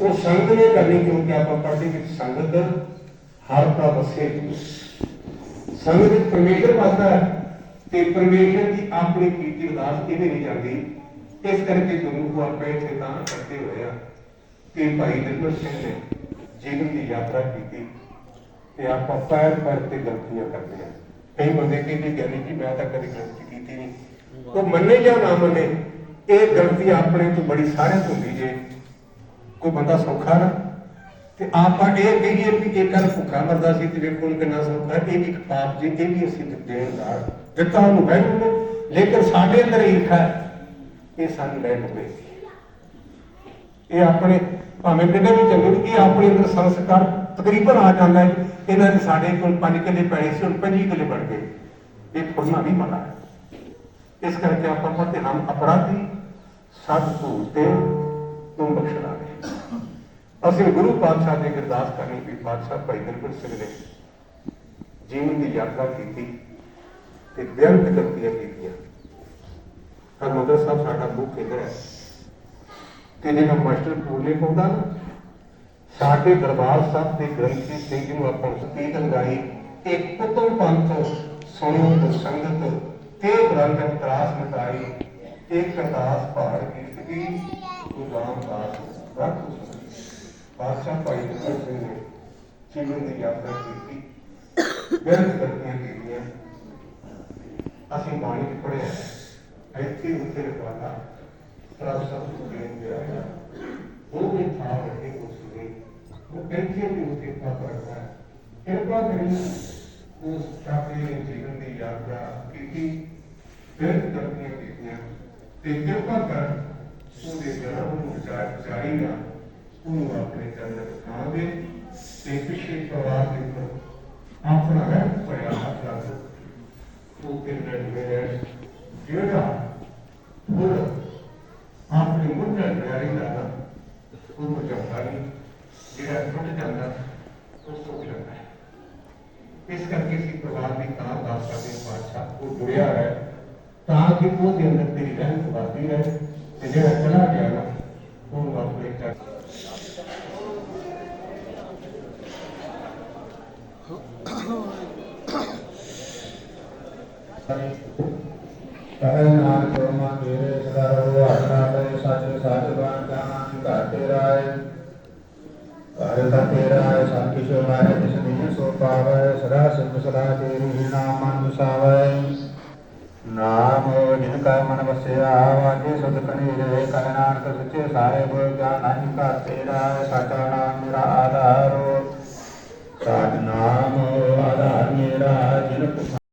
ਉਹ ਸੰਗਤ ਨੇ ਕਰਨੀ ਕਿਉਂਕਿ ਆਪਾਂ ਪੜ੍ਹਦੇ ਵਿੱਚ ਸੰਗਤ ਹਰ ਦਾ ਵਸੇ ਸੰਗਤ ਵਿੱਚ ਪਰਮੇਸ਼ਰ ਵਸਦਾ ਹੈ ਤੇ ਪਰਮੇਸ਼ਰ ਦੀ ਆਪਣੀ ਕੀਤੀ ਅਰਦਾਸ ਇਹਦੇ ਨਹੀਂ ਜਾਂਦੀ, ਇਸ ਕਰਕੇ ਗੁਰੂ ਕੋ ਆਪਣੇ ਇੱਥੇ ਤਾਂ ਕਰਦੇ ਹੋਏ ਕਿ ਭਾਈ ਨਿਰਮਲ ਸਿੰਘ ਨੇ ਜੀਵਨ ਦੀ ਯਾਤਰਾ ਕੀਤੀ ਤੇ ਆਪਾਂ ਪੈਰ ਪੈਰ ਤੇ ਗਲਤੀਆਂ ਕਰਦੇ ਆ। ਕਈ ਬੰਦੇ ਕਹਿੰਦੇ ਗਿਆਨੀ ਜੀ ਮੈਂ ਤਾਂ ਕਦੇ ਗਲਤੀ ਕੀਤੀ ਨਹੀਂ। ਉਹ ਮੰਨੇ ਜਾਂ ਨਾ ਮੰਨੇ, ਇਹ ਗਲਤੀ ਆਪਣੇ ਤੋਂ ਬੜੀ ਸਾਰਿਆਂ ਤੋਂ ਹੁੰਦੀ ਜੇ। ਕੋਈ ਬੰਦਾ ਸੌਖਾ ਨਾ। ਤੇ ਆਪਾਂ ਇਹ ਕਹੀਏ ਵੀ ਇਹ ਕੱਲ ਭੁੱਖਾ ਮਰਦਾ ਸੀ ਤੇ ਵੇਖੋ ਕਿੰਨਾ ਸੌਖਾ ਇਹ ਵੀ ਇੱਕ ਪਾਪ ਜੀ, ਇਹ ਵੀ ਅਸੀਂ ਦੇਣਦਾਰ ਦਿੱਤਾ ਉਹਨੂੰ ਬੈਠ ਨੇ ਲੇਕਿਨ ਸਾਡੇ ਅੰਦਰ ਈਰਖਾ ਹੈ, ਇਹ ਸਾਨੂੰ ਲੈ ਡੁੱਬੇ ਇਹ ਆਪਣੇ, ਭਾਵੇਂ ਕਿਤੇ ਵੀ ਚੰਗੇ ਇਹ ਆਪਣੇ ਅੰਦਰ ਸੰਸਕਾਰ ਤਕਰੀਬਨ ਆ ਜਾਂਦਾ ਹੈ ਇਹਨਾਂ ਦੇ ਸਾਡੇ ਕੋਲ ਪੰਜ ਕਿੱਲੇ ਪੈਸੇ ਸੀ, ਹੁਣ 25 ਕਿੱਲੇ ਬਣ ਗਏ। ਇਹ ਫੁਰਨਾ ਵੀ ਮਨਾ ਹੈ ਇਸ ਕਰਕੇ ਆਪਾਂ ਪੜ੍ਹਦੇ ਹਮ ਅਪਰਾਧੀ ਸਭ ਤੇ ਤੁਮ ਬਖਸ਼ਣਾ ਦੇ ਅਸੀਂ ਗੁਰੂ ਪਾਤਸ਼ਾਹ ਦੇ ਅਰਦਾਸ ਕਰਨੀ ਵੀ ਪਾਤਸ਼ਾਹ ਭਾਈ ਨਿਰਭਰ ਸਿੰਘ ਨੇ ਜੀਵਨ ਦੀ ਯਾਤਰਾ ਕੀਤੀ ਤੇ ਬੇਅੰਤ ਗਲਤੀਆਂ ਕੀਤੀਆਂ। ਹਰਮੰਦਰ ਸਾਹਿਬ ਸਾਡਾ ਮੁੱਖ ਕੇਂਦਰ ਹੈ। ਤੇ ਜਿਹੜਾ ਮਾਸਟਰ ਪੂਰਨੇ ਪਾਉਂਦਾ ਨਾ, ਸਾਡੇ ਦਰਬਾਰ ਸਾਹਿਬ ਦੇ ਗ੍ਰੰਥੀ ਸਿੰਘ ਨੂੰ ਆਪਾਂ ਸਤੀਤ ਲਗਾਈ ਇੱਕ ਉਤਮ ਪੰਥ ਸੁਣੋ ਤੇ ਸੰਗਤ ਤੇ ਗ੍ਰੰਥ ਤਰਾਸ ਮਟਾਈ ਇੱਕ ਅਰਦਾਸ ਭਾੜ ਕੀਤ ਕੀ ਗੁਰਦਾਮ ਦਾਸ ਰੱਖ ਬਾਦਸ਼ਾਹ ਭਾਈ ਨਿਰਮਲ ਸਿੰਘ ਨੇ ਜੀਵਨ ਦੀ ਯਾਤਰਾ ਕੀਤੀ। ਬੇਅੰਤ ਗਲਤੀਆਂ ਕੀਤੀਆਂ। ਅਸੀਂ ਬਾਣੀ ਚ ਪੜਿਆ ਇੱਥੇ ਉੱਥੇ ਰਖਵਾਲਾ ਪ੍ਰਭ ਸਭ ਨੂੰ ਦੇਣ ਦੇ ਆਇਆ ਉਹ ਵੀ ਥਾਂ ਰੱਖੇ ਉਸ ਨੇ ਉਹ ਇੱਥੇ ਵੀ ਉੱਥੇ ਪਾਪ ਰੱਖਦਾ ਕਿਰਪਾ ਕਰੀ ਉਸ ਚਾਹੇ ਜੀਵਨ ਦੀ ਯਾਤਰਾ ਕੀਤੀ। ਫਿਰ ਗਲਤੀਆਂ ਕੀਤੀਆਂ। ਤੇ ਕਿਰਪਾ ਕਰ ਉਹਦੇ ਜਨਮ ਨੂੰ ਜਾਰੀ ਰੱਖ ਉਹ ਕਿੰਨਾ ਜਿਵੇਂ ਜਿਹੜਾ ਉਹ ਆਪਣੀ ਮੁੰਡਾ ਜਾਰੀ ਦਾ ਨਾ ਉਹਨੂੰ ਜਾਂਦਾ ਨਹੀਂ ਜਿਹੜਾ ਟੁੱਟ ਜਾਂਦਾ ਉਹ ਸੁੱਕ ਜਾਂਦਾ ਹੈ ਇਸ ਕਰਕੇ ਅਸੀਂ ਪਰਿਵਾਰ ਦੀ ਕਾਂ ਦਾਸ ਕਰਦੇ ਹਾਂ ਪਾਤਸ਼ਾਹ ਉਹ ਜੁੜਿਆ ਹੈ ਤਾਂ ਕਿ ਉਹਦੇ ਅੰਦਰ ਤੇਰੀ ਰਹਿਮਤ ਵਰਦੀ ਰਹੇ ਤੇ ਜਿਹੜਾ ਚਲਾ ਗਿਆ ਨਾ ਉਹਨੂੰ ਆਪਣੇ ਚੱਕ ਕਹਿ ਨਾਨਕ ਮਾ ਤੇਰੇ ਸਦਾ ਰਹੋ ਆਸਾ ਤੇ ਸੱਚ ਸੱਚ ਬਾਣ ਜਾਣ ਘਰ ਤੇਰਾ ਹੈ ਘਰ ਤਾਂ ਤੇਰਾ ਹੈ ਸਾਖੀ ਸੋ ਹੈ ਜਿਸ ਨੇ ਸੋ ਪਾਵੈ ਸਦਾ ਸਿਮਰ ਸਦਾ ਤੇਰੀ ਨਾਮ ਮਨ ਵਸਾਵੈ ਨਾਮ ਜਿਨ ਕਾ ਮਨ ਵਸਿਆ ਵਾਜੇ ਸੁਧ ਕਣੀ ਰੇ ਕਹਿ ਨਾਨਕ ਸੱਚੇ ਸਾਹਿਬ ਗਿਆਨ ਨਹੀਂ ਘਰ ਤੇਰਾ ਹੈ ਸਾਚਾ